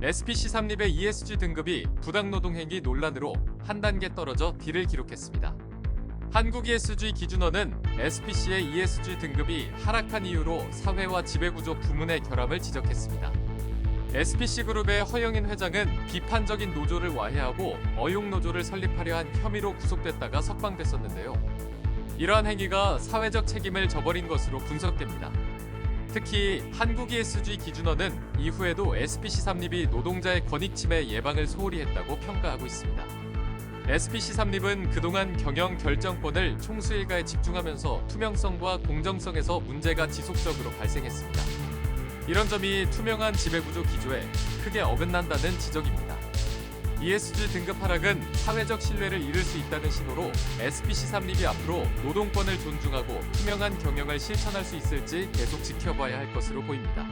SPC 삼립의 ESG 등급이 부당노동행위 논란으로 한 단계 떨어져 D를 기록했습니다. 한국 ESG 기준원은 SPC의 ESG 등급이 하락한 이유로 사회와 지배구조 부문의 결함을 지적했습니다. SPC 그룹의 허영인 회장은 비판적인 노조를 와해하고 어용 노조를 설립하려 한 혐의로 구속됐다가 석방됐었는데요. 이러한 행위가 사회적 책임을 저버린 것으로 분석됩니다. 특히 한국 ESG 기준원은 이후에도 SPC 삼립이 노동자의 권익 침해 예방을 소홀히 했다고 평가하고 있습니다. SPC 삼립은 그동안 경영 결정권을 총수 일가에 집중하면서 투명성과 공정성에서 문제가 지속적으로 발생했습니다. 이런 점이 투명한 지배구조 기조에 크게 어긋난다는 지적입니다. ESG 등급 하락은 사회적 신뢰를 잃을 수 있다는 신호로 SPC 삼립이 앞으로 노동권을 존중하고 투명한 경영을 실천할 수 있을지 계속 지켜봐야 할 것으로 보입니다.